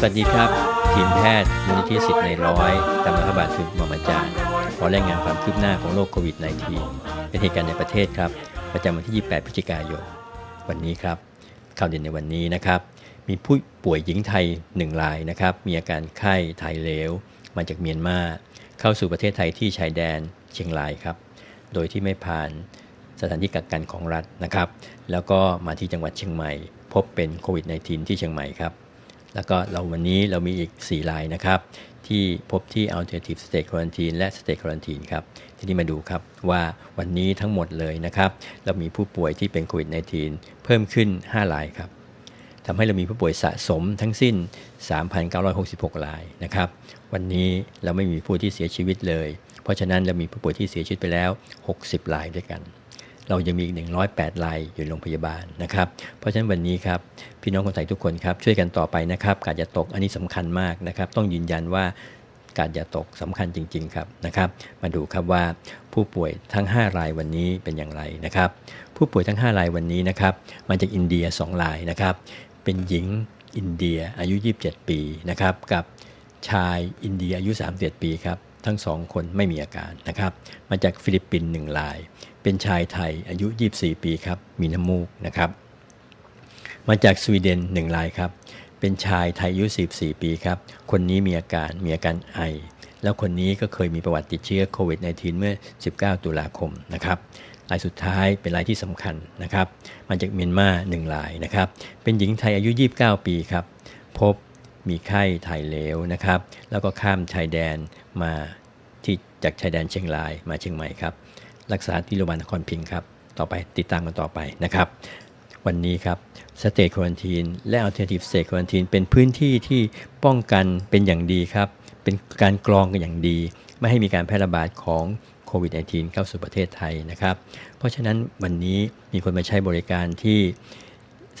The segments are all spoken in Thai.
สวัสดีครับ ทีมแพทย์มูลนิธิสิทธิ์ในร้อยตำรวจพระบาทสมเด็จพรรมอาจารย์ขอรายงานความคืบหน้าของโรคโควิด -19 เป็นเหตุการณ์ในประเทศครับ ประจำวันที่ 28 พฤศจิกายน วันนี้ครับ ข่าวเด่นในวันนี้นะครับ มีผู้ป่วยหญิงไทย 1 รายนะครับ มีอาการไข้ถ่ายเหลว มาจากเมียนมา เข้าสู่ประเทศไทยที่ชายแดนเชียงรายครับ โดยที่ไม่ผ่านสถานที่กักกันของรัฐนะครับ แล้วก็มาที่จังหวัดเชียงใหม่ พบเป็นโควิด -19 ที่เชียงใหม่ครับ แล้วก็เราวันนี้เรามีอีก 4 รายนะครับ ที่พบที่ Alternative State Quarantine และ State Quarantine ครับ ทีนี้มาดูครับว่าวันนี้ทั้งหมดเลยนะครับ เรามีผู้ป่วยที่เป็นโควิด -19 เพิ่มขึ้น 5 รายครับทำให้เรามีผู้ป่วยสะสมทั้งสิ้น 3,966 รายนะครับ วันนี้เราไม่มีผู้ที่เสียชีวิตเลย เพราะฉะนั้นเรามีผู้ป่วยที่เสียชีวิตไปแล้ว 60 รายด้วยกัน เรายังมีอีก108รายอยู่โรงพยาบาลนะครับ เพราะฉะนั้นวันนี้ครับพี่น้องคนไทยทุกคนครับช่วยกันต่อไปนะครับการจะตกอันนี้สำคัญมากนะครับ ต้องยืนยันว่าการจะตกสำคัญจริง ๆ ครับนะครับ มาดูครับว่าผู้ป่วยทั้ง 5 รายวันนี้เป็นอย่างไรนะครับ ผู้ป่วยทั้ง 5 รายวันนี้นะครับมาจากอินเดีย 2 รายนะครับ เป็นหญิงอินเดียอายุ 27 ปีนะครับ กับชายอินเดียอายุ31ปีครับ ทั้งสองคนไม่มีอาการนะครับ มาจากฟิลิปปินส์หนึ่งราย เป็นชายไทยอายุ 24 ปีครับ มีน้ำมูกนะครับ มาจากสวีเดนหนึ่งรายครับ เป็นชายไทยอายุ44ปีครับ คนนี้มีอาการมีอาการไอ แล้วคนนี้ก็เคยมีประวัติติดเชื้อโควิด -19 เมื่อ 19 ตุลาคมนะครับรายสุดท้ายเป็นรายที่สำคัญนะครับ มาจากเมียนมาหนึ่งรายนะครับ เป็นหญิงไทยอายุ 29 ปีครับ พบมีไข้ถ่ายเหลวนะครับ แล้วก็ข้ามชายแดนมาที่จากชายแดนเชียงรายมาเชียงใหม่ครับ รักษาที่โรงพยาบาลนครพิงค์ครับ ต่อไปติดตามกันต่อไปนะครับ วันนี้ครับสเต e ควอนตีนและ Alternative State Quarantine เป็นพื้นที่ที่ป้องกันเป็นอย่างดีครับ เป็นการกรองกันอย่างดี ไม่ให้มีการแพร่ระบาดของโควิด -19 เข้าสู่ประเทศไทยนะครับ เพราะฉะนั้นวันนี้มีคนมาใช้บริการที่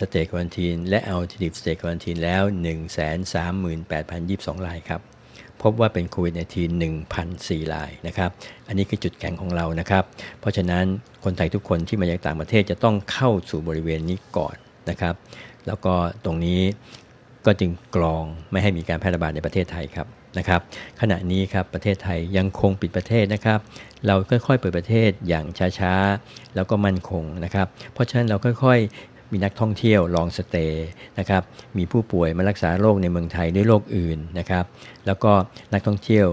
สเต e ควอนตีนและ Alternative State Quarantine แล้ว 138,022รายครับ พบว่าเป็นโควิด -19 1,004รายนะครับอันนี้คือจุดแข็งของเรานะครับ เพราะฉะนั้นคนไทยทุกคนที่มาจากต่างประเทศจะต้องเข้าสู่บริเวณนี้ก่อนนะครับ แล้วก็ตรงนี้ก็จึงกรองไม่ให้มีการแพร่ระบาดในประเทศไทยครับนะครับ ขณะนี้ครับประเทศไทยยังคงปิดประเทศนะครับ เราค่อยๆเปิดประเทศอย่างช้าๆ แล้วก็มั่นคงนะครับ เพราะฉะนั้นเราค่อยๆ มีนักท่องเที่ยวลองสเตย์นะครับ มีผู้ป่วยมารักษาโรคในเมืองไทยด้วยโรคอื่นนะครับ แล้วก็นักท่องเที่ยว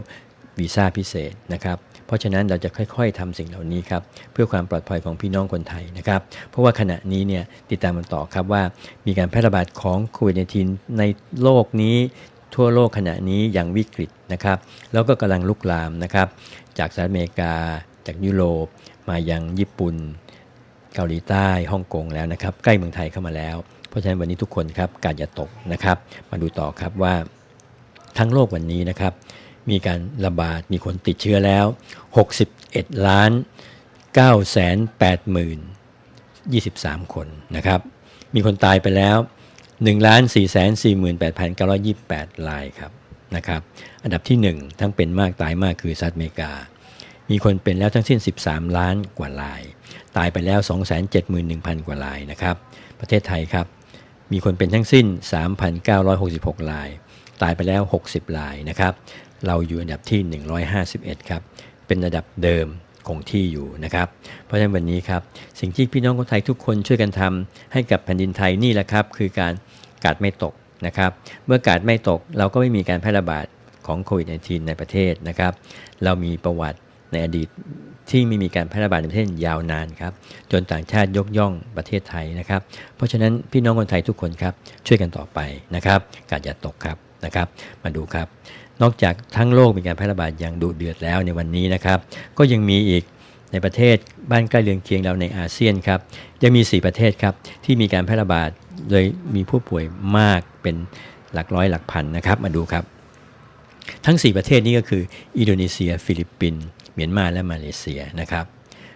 วีซ่าพิเศษนะครับเพราะฉะนั้นเราจะค่อย ๆทำสิ่งเหล่านี้ครับเพื่อความปลอดภัยของพี่น้องคนไทยนะครับ เพราะว่าขณะนี้เนี่ยติดตามกันต่อครับว่ามีการแพร่ระบาดของโควิด -19 ในโลกนี้ทั่วโลกขณะนี้อย่างวิกฤตนะครับแล้วก็กำลังลุกลามนะครับจากสหรัฐอเมริกา จากยุโรปมายังญี่ปุ่น เกาหลีใต้ฮ่องกงแล้วนะครับ ใกล้เมืองไทยเข้ามาแล้ว เพราะฉะนั้นวันนี้ทุกคนครับการอย่าตกนะครับ มาดูต่อครับว่าทั้งโลกวันนี้นะครับ มีการระบาดมีคนติดเชื้อแล้ว 61 ล้าน9แสน8หมื่น23 คนนะครับ มีคนตายไปแล้ว1ล้าน4แสน4หมื่น8พัน928 รายครับนะครับ อันดับที่ 1 ทั้งเป็นมากตายมากคือสหรัฐอเมริกา มีคนเป็นแล้วทั้งสิ้น 13 ล้านกว่าลาย ตายไปแล้ว 271,000 กว่าลายนะครับ ประเทศไทยครับ มีคนเป็นทั้งสิ้น 3,966ลาย ตายไปแล้ว 60ลายนะครับ เราอยู่อันดับที่ 151 ครับ เป็นระดับเดิมคงที่อยู่นะครับ เพราะฉะนั้นวันนี้ครับ สิ่งที่พี่น้องคนไทยทุกคนช่วยกันทำให้กับแผ่นดินไทยนี่แหละครับ คือการกาดไม่ตกนะครับ เมื่อกาดไม่ตกเราก็ไม่มีการแพร่ระบาดของโควิด -19 ในประเทศนะครับ เรามีประวัติในอดีต ที่ไม่มีการแพร่ระบาดในประเทศยาวนานครับ จนต่างชาติยกย่องประเทศไทยนะครับ เพราะฉะนั้นพี่น้องคนไทยทุกคนครับ ช่วยกันต่อไปนะครับ การอย่าตกครับนะครับ มาดูครับ นอกจากทั้งโลกมีการแพร่ระบาดอย่างดุเดือดแล้วในวันนี้นะครับ ก็ยังมีอีกในประเทศบ้านใกล้เรือนเคียงเราในอาเซียนครับยังมี 4 ประเทศครับที่มีการแพร่ระบาดโดยมีผู้ป่วยมากเป็นหลักร้อยหลักพันนะครับ มาดูครับ ทั้ง 4 ประเทศนี้ก็คือ อินโดนีเซีย ฟิลิปปินส์เมียนมาและมาเลเซียนะครับ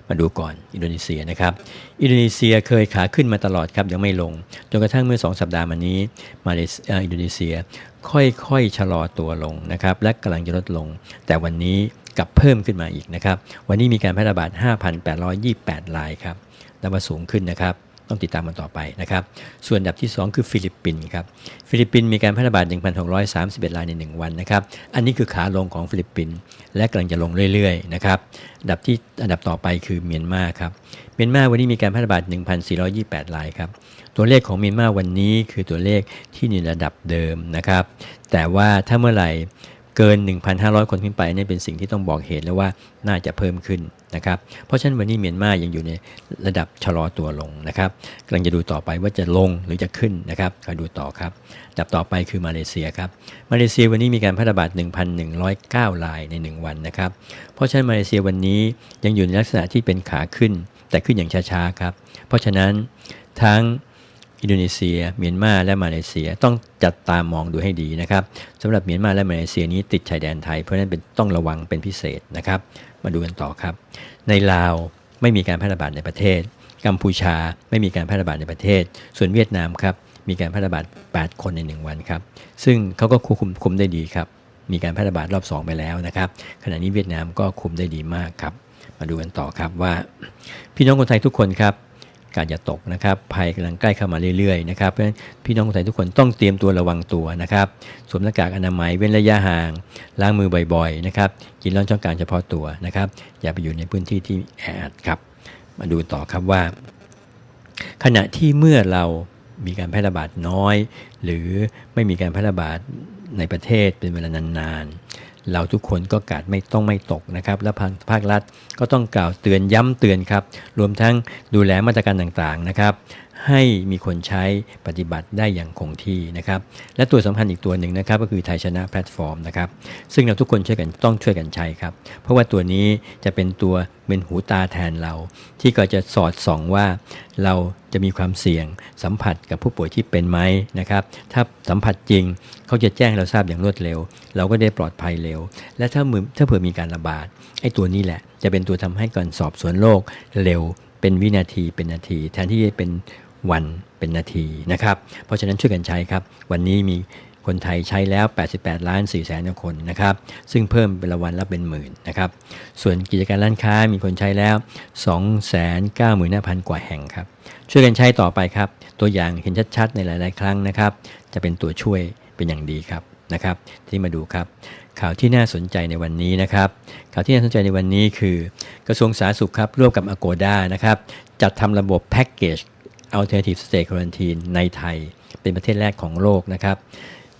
มาดูก่อนอินโดนีเซียนะครับอินโดนีเซียเคยขาขึ้นมาตลอดครับยังไม่ลงจนกระทั่งเมื่อ 2 สัปดาห์มานี้มาเลเซียอินโดนีเซียค่อยๆชะลอตัวลงนะครับและกำลังจะลดลง แต่วันนี้กลับเพิ่มขึ้นมาอีกนะครับวันนี้มีการแพร่ระบาด 5,828รายครับนับว่าสูงขึ้นนะครับ ต้องติดตามมันต่อไปนะครับ ส่วนอันดับที่ 2 คือฟิลิปปินส์ครับ ฟิลิปปินส์มีการแพร่ระบาด 1,631 รายใน 1 วันนะครับ อันนี้คือขาลงของฟิลิปปินส์และกำลังจะลงเรื่อยๆนะครับอันดับที่อันดับต่อไปคือเมียนมาครับ เมียนมาวันนี้มีการแพร่ระบาด 1,428 รายครับ ตัวเลขของเมียนมาวันนี้คือตัวเลขที่ในระดับเดิมนะครับ แต่ว่าถ้าเมื่อไหร่เกิน 1,500 คนขึ้นไปนี่เป็นสิ่งที่ต้องบอกเหตุแล้วว่าน่าจะเพิ่มขึ้น นะครับ เพราะฉะนั้นวันนี้เมียนมายังอยู่ในระดับชะลอตัวลงนะครับกำลังจะดูต่อไปว่าจะลงหรือจะขึ้นนะครับคอยดูต่อครับดับต่อไปคือมาเลเซียครับมาเลเซียวันนี้มีการแพร่ระบาด 1,109รายใน 1 วันนะครับ เพราะฉะนั้นมาเลเซียวันนี้ยังอยู่ในลักษณะที่เป็นขาขึ้น แต่ขึ้นอย่างช้าๆครับเพราะฉะนั้นทั้ง อินโดนีเซีย เมียนมาและมาเลเซียต้องจัดตามมองดูให้ดีนะครับสำหรับเมียนมาและมาเลเซียนี้ติดชายแดนไทย เพราะฉะนั้นเป็นต้องระวังเป็นพิเศษนะครับ มาดูกันต่อครับ ในลาวไม่มีการแพร่ระบาดในประเทศ กัมพูชาไม่มีการแพร่ระบาดในประเทศ ส่วนเวียดนามครับมีการแพร่ระบาด 8 คนใน 1 วันครับ ซึ่งเขาก็ควบคุมคุมได้ดีครับ มีการแพร่ระบาดรอบ 2 ไปแล้วนะครับ ขณะนี้เวียดนามก็คุมได้ดีมากครับ มาดูกันต่อครับว่า พี่น้องคนไทยทุกคนครับ การอย่าตกนะครับ ภัยกำลังใกล้เข้ามาเรื่อยๆนะครับเพราะฉะนั้นพี่น้องคนไทยทุกคนต้องเตรียมตัวระวังตัวนะครับสวมหน้ากากอนามัยเว้นระยะห่าง ล้างมือบ่อยๆนะครับกินร้อนช่องกลางเฉพาะตัวนะครับ อย่าไปอยู่ในพื้นที่ที่แออัดครับมาดูต่อครับว่า ขณะที่เมื่อเรามีการแพร่ระบาดน้อย หรือไม่มีการแพร่ระบาดในประเทศเป็นเวลานานๆ เราทุกคนก็กาดไม่ต้องไม่ตกนะครับ และภาคภาครัฐก็ต้องกล่าวเตือนย้ำเตือนครับ รวมทั้งดูแลมาตรการต่างๆนะครับ ให้มีคนใช้ปฏิบัติได้อย่างคงที่นะครับ และตัวสำคัญอีกตัวหนึ่งนะครับ ก็คือไทยชนะแพลตฟอร์มนะครับ ซึ่งเราทุกคนช่วยกันต้องช่วยกันใช้ครับ เพราะว่าตัวนี้จะเป็นตัวเป็นหูตาแทนเรา ที่ก็จะสอดส่องว่าเราจะมีความเสี่ยงสัมผัสกับผู้ป่วยที่เป็นไหมนะครับ ถ้าสัมผัสจริงเขาจะแจ้งเราทราบอย่างรวดเร็ว เราก็ได้ปลอดภัยเร็ว และถ้ามือถ้าเผื่อมีการระบาดไอ้ตัวนี้แหละ จะเป็นตัวทำให้การสอบสวนโรคเร็ว เป็นวินาทีเป็นนาที แทนที่จะเป็น วันเป็นนาทีนะครับ เพราะฉะนั้นช่วยกันใช้ครับ วันนี้มีคนไทยใช้แล้ว 88 ล้าน4แสนคนนะครับ ซึ่งเพิ่มเป็นละวันละเป็นหมื่นนะครับ ส่วนกิจการร้านค้ามีคนใช้แล้ว 295,000 กว่าแห่งครับ ช่วยกันใช้ต่อไปครับ ตัวอย่างเห็นชัดๆ ในหลาย ๆ ครั้งนะครับ จะเป็นตัวช่วยเป็นอย่างดีครับนะครับ ที่มาดูครับ ข่าวที่น่าสนใจในวันนี้นะครับ ข่าวที่น่าสนใจในวันนี้คือ กระทรวงสาธารณสุขครับร่วมกับ Agoda นะครับ จัดทำระบบแพ็กเกจ Alternative Stay Quarantine ในไทย เป็นประเทศแรกของโลกนะครับ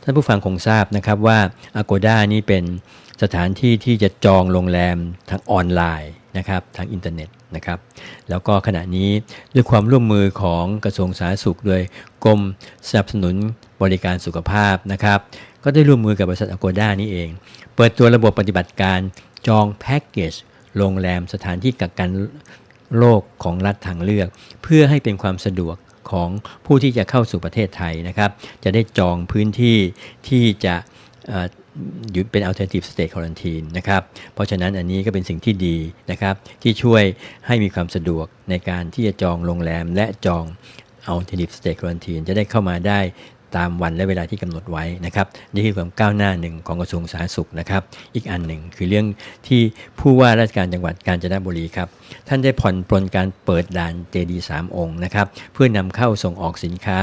ท่านผู้ฟังคงทราบนะครับว่า Agoda นี่เป็นสถานที่ที่จะจองโรงแรมทางออนไลน์นะครับทางอินเทอร์เน็ตนะครับแล้วก็ขณะนี้ด้วยความร่วมมือของกระทรวงสาธารณสุขโดยกรมสนับสนุนบริการสุขภาพนะครับก็ได้ร่วมมือกับบริษัท Agoda นี่เอง เปิดตัวระบบปฏิบัติการจองแพ็กเกจโรงแรมสถานที่กักกัน โรคของรัฐทางเลือก เพื่อให้เป็นความสะดวกของผู้ที่จะเข้าสู่ประเทศไทยนะครับ จะได้จองพื้นที่ที่จะอยู่เป็น alternative state quarantine นะครับ เพราะฉะนั้นอันนี้ก็เป็นสิ่งที่ดีนะครับ ที่ช่วยให้มีความสะดวกในการที่จะจองโรงแรมและจอง alternative state quarantine จะได้เข้ามาได้ ตามวันและเวลาที่กำหนดไว้นะครับนี่คือความก้าวหน้าหนึ่งของกระทรวงสาธารณสุขนะครับ อีกอันหนึ่งคือเรื่องที่ผู้ว่าราชการจังหวัดกาญจนบุรีครับท่านได้ผ่อนปลนการเปิดด่านเจดีสามองค์นะครับเพื่อนำเข้าส่งออกสินค้า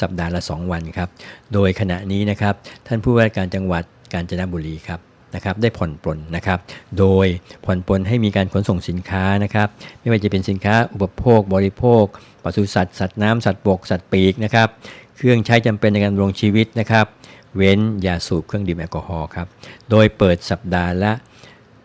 สัปดาห์ละ 2 วันครับโดยขณะนี้นะครับท่านผู้ว่าราชการจังหวัดกาญจนบุรีครับนะครับได้ผ่อนปลนนะครับ โดยผ่อนปลนให้มีการขนส่งสินค้านะครับ ไม่ว่าจะเป็นสินค้าอุปโภค บริโภคปศุสัตว์ สัตว์น้ำสัตว์บก สัตว์ปีกนะครับ เครื่องใช้จำเป็นในการดำรงชีวิตนะครับ เว้นยาสูบเครื่องดื่มแอลกอฮอล์ครับ โดยเปิดสัปดาห์ละ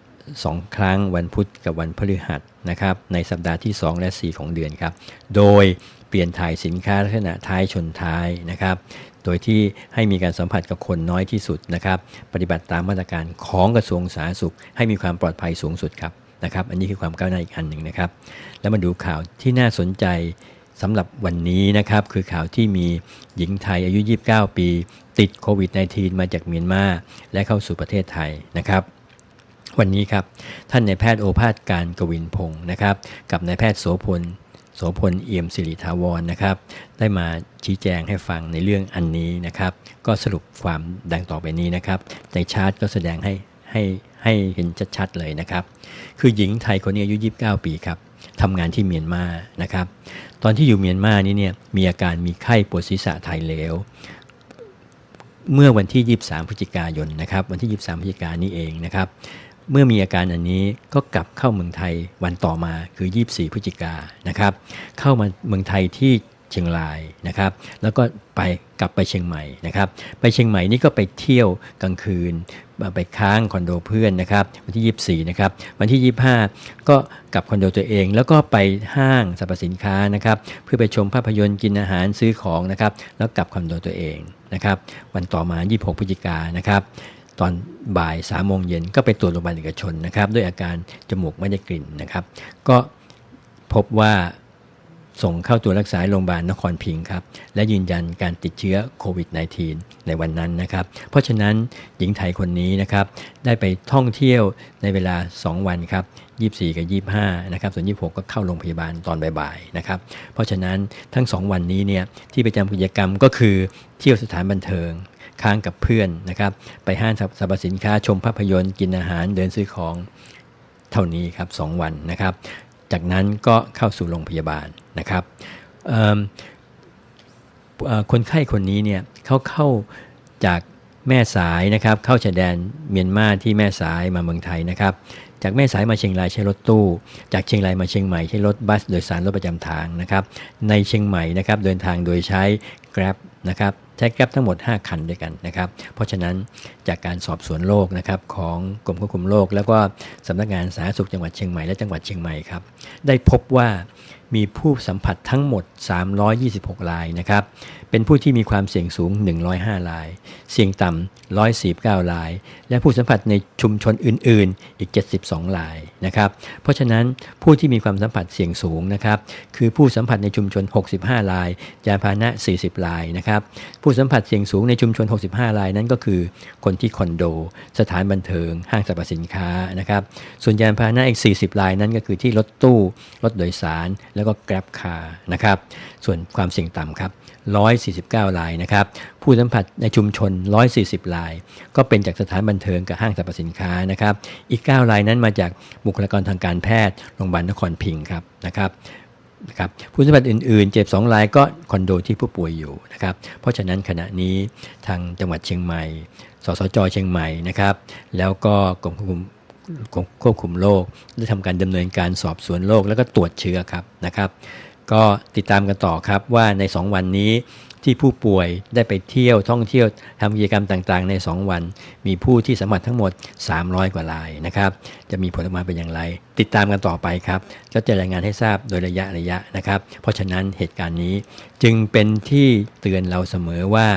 2 ครั้งวันพุธกับวันพฤหัสนะครับ ในสัปดาห์ที่ 2 และ 4 ของเดือนครับ โดยเปลี่ยนถ่ายสินค้าลักษณะท้ายชนท้ายนะครับ โดยที่ให้มีการสัมผัสกับคนน้อยที่สุดนะครับ ปฏิบัติตามมาตรการของกระทรวงสาธารณสุข ให้มีความปลอดภัยสูงสุดครับนะครับ อันนี้คือความก้าวหน้าอีกอันหนึ่งนะครับ แล้วมาดูข่าวที่น่าสนใจ สำหรับวันนี้นะครับคือข่าวที่มีหญิงไทยอายุ 29 ปี ติดโควิด -19 มาจากเมียนมาและเข้าสู่ประเทศไทยนะครับวันนี้ครับ ท่านนายแพทย์โอภาสการกวินพงศ์นะครับ กับนายแพทย์โสพลโสพลเอี่ยมสิริถาวรนะครับ ได้มาชี้แจงให้ฟังในเรื่องอันนี้นะครับ ก็สรุปความดังต่อไปนี้นะครับ ในชาร์ตก็แสดงให้ให้ให้เห็นชัดๆเลยนะครับ คือหญิงไทยคนนี้อายุ 29 ปีครับ ทำงานที่เมียนมานะครับ ตอนที่อยู่เมียนมานี่เนี่ยมีอาการมีไข้ปวดศีรษะถ่ายเหลวเมื่อวันที่ 23 พฤศจิกายนนะครับวันที่ 23 พฤศจิกายนนี้เองนะครับ เมื่อมีอาการอันนี้ก็กลับเข้าเมืองไทยวันต่อมาคือ 24 พฤศจิกายนนะครับ เข้ามาเมืองไทยที่ เชียงรายนะครับ แล้วก็ไปกลับไปเชียงใหม่นะครับ ไปเชียงใหม่นี่ก็ไปเที่ยวกลางคืนมาไปค้างคอนโดเพื่อนนะครับวันที่ 24 นะครับ วันที่ 25 ก็กลับคอนโดตัวเอง แล้วก็ไปห้างสรรพสินค้านะครับ เพื่อไปชมภาพยนตร์กินอาหารซื้อของนะครับ แล้วกลับคอนโดตัวเองนะครับ วันต่อมา 26 พฤศจิกายนนะครับตอนบ่าย3โมงเย็นก็ไปตรวจโรงพยาบาลเอกชนนะครับ ด้วยอาการจมูกไม่ได้กลิ่นนะครับ ก็พบว่า ส่งเข้าตัวรักษาโรงพยาบาลนครพิงค์ครับ และยืนยันการติดเชื้อโควิด -19 ในวันนั้นนะครับ เพราะฉะนั้นหญิงไทยคนนี้นะครับได้ไปท่องเที่ยวในเวลา 2 วันครับ 24 กับ 25 นะครับ ส่วน 26 ก็เข้าโรงพยาบาลตอนบ่ายๆนะครับ เพราะฉะนั้นทั้ง 2 วันนี้เนี่ยที่ไปจำกิจกรรมก็คือเที่ยวสถานบันเทิงค้างกับเพื่อนนะครับ ไปห้างสรรพสินค้าชมภาพยนตร์กินอาหารเดินซื้อของเท่านี้ครับ 2 วันนะครับ จากนั้นก็เข้าสู่โรงพยาบาลนะครับคนไข้คนนี้เนี่ยเขาเข้าจากแม่สายนะครับ เข้าชายแดนเมียนมาที่แม่สายมาเมืองไทยนะครับ จากแม่สายมาเชียงรายใช้รถตู้ จากเชียงรายมาเชียงใหม่ใช้รถบัสโดยสารรถประจำทางนะครับ ในเชียงใหม่นะครับเดินทางโดยใช้ Grab นะครับ ใช้ Grab ทั้งหมด 5 คันด้วยกันนะครับ เพราะฉะนั้นจากการสอบสวนโรคนะครับของกรมควบคุมโรคแล้วก็สำนักงานสาธารณสุขจังหวัดเชียงใหม่และจังหวัดเชียงใหม่ครับได้พบว่ามีผู้สัมผัสทั้งหมด 326 รายนะครับ เป็นผู้ที่มีความเสี่ยงสูง 105 ราย เสี่ยงต่ำ 149 ราย และผู้สัมผัสในชุมชนอื่น ๆ อีก 72 รายนะครับ เพราะฉะนั้นผู้ที่มีความสัมผัสเสี่ยงสูงนะครับ คือผู้สัมผัสในชุมชน 65 ราย ยานพาหนะ 40 รายนะครับ ผู้สัมผัสเสี่ยงสูงในชุมชน 65 รายนั้นก็คือ คนที่คอนโด สถานบันเทิง ห้างสรรพสินค้านะครับ ส่วนยานพาหนะอีก 40 รายนั้นก็คือที่รถตู้ รถโดยสาร แล้วก็ Grab Car นะครับ ส่วนความเสี่ยงต่ำครับ149รายนะครับ ผู้สัมผัสในชุมชน 140ราย ก็เป็นจากสถานบันเทิงกับห้างสรรพสินค้านะครับ อีก 9 รายนั้นมาจากบุคลากรทางการแพทย์โรงพยาบาลนครพิงค์ครับนะครับนะครับผู้สัมผัสอื่นๆ เจ็บ2รายก็คอนโดที่ผู้ป่วยอยู่นะครับ เพราะฉะนั้นขณะนี้ทางจังหวัดเชียงใหม่ สสจเชียงใหม่นะครับ แล้วก็กรมควบคุมควบคุมโรคได้ทำการดำเนินการสอบสวนโรคแล้วก็ตรวจเชื้อครับนะครับ ก็ติดตามกันต่อครับว่าใน 2 วันนี้ ที่ผู้ป่วยได้ไปเที่ยวท่องเที่ยวทำกิจกรรมต่างๆ ใน 2 วัน มีผู้ที่สัมผัสทั้งหมด 300 กว่ารายนะครับ จะมีผลออกมาเป็นอย่างไร ติดตามกันต่อไปครับแล้วจะรายงานให้ทราบโดยระยะระยะนะครับ เพราะฉะนั้นเหตุการณ์นี้จึงเป็นที่เตือนเราเสมอว่า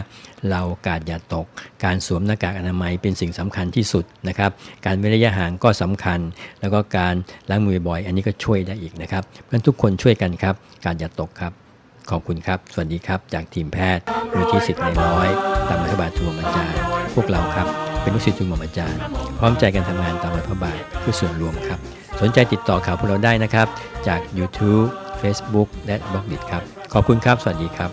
เรากาดอย่าตก การสวมหน้ากากอนามัยเป็นสิ่งสำคัญที่สุดนะครับ การเว้นระยะห่างก็สำคัญ แล้วก็การล้างมือบ่อย อันนี้ก็ช่วยได้อีกนะครับเพราะฉะนั้นทุกคนช่วยกันครับ การอย่าตกครับ ขอบคุณครับ สวัสดีครับ จากทีมแพทย์มูลที่สิทธิ์ในร้อยตามรัฐบาลทุมอาจารย์ พวกเราครับ เป็นลูกศิษย์ทุมอาจารย์ พร้อมใจกันทำงานตามรัฐบาลเพื่อส่วนรวมครับ สนใจติดต่อข่าวพวกเราได้นะครับ จาก YouTube Facebook และบล็อกดิครับ ขอบคุณครับ สวัสดีครับ